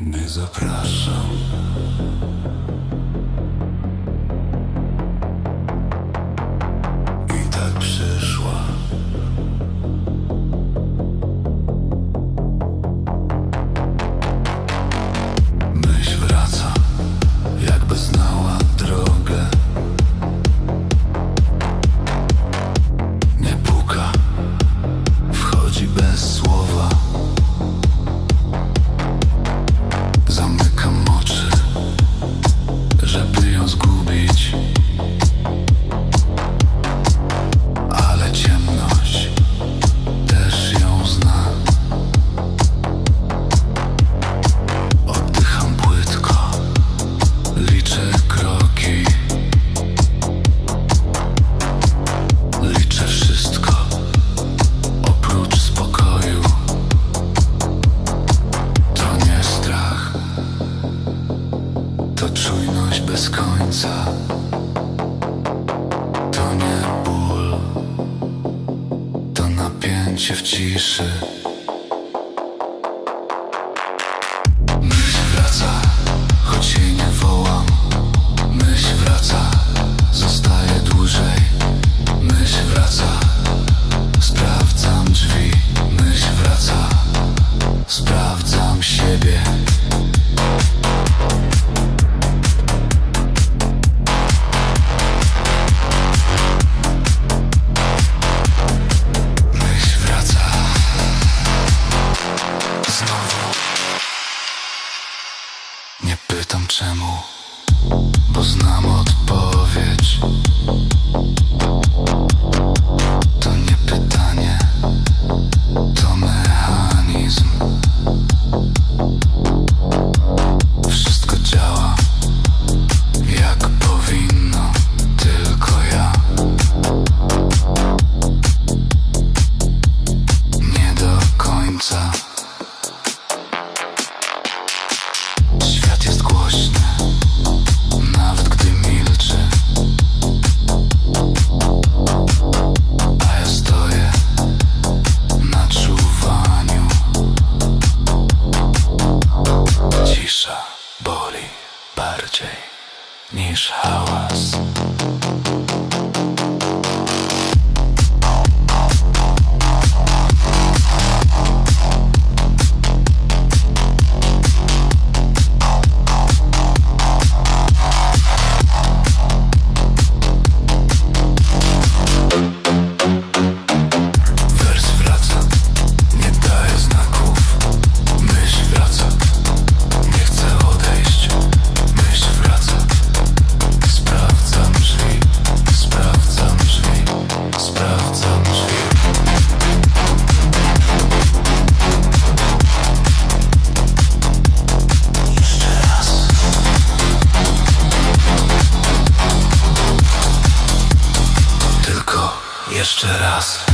Nie zapraszam. cięcie w ciszy. Myśl wraca, choć jej nie wołam. Myśl wraca, zostaje dłużej. Myśl wraca, sprawdzam drzwi. Myśl wraca, sprawdzam siebie. znowu. Nie pytam czemu Bo znam odpowiedź. To nie pytanie To mechanizm. Niż us. jeszcze raz.